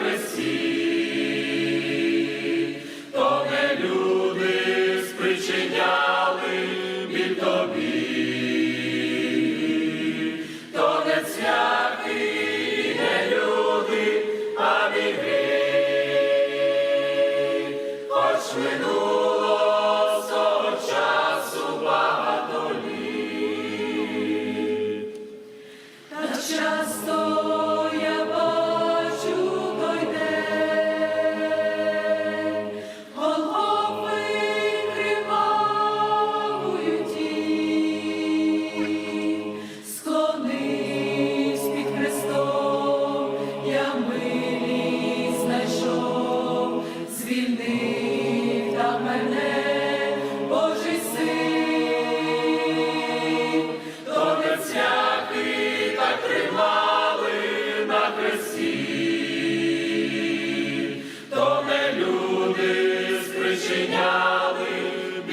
хресті, то не люди спричиняли тобі, то не святи, не люди, а хоч минуло свого часу багато літ. Так часто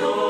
Hoc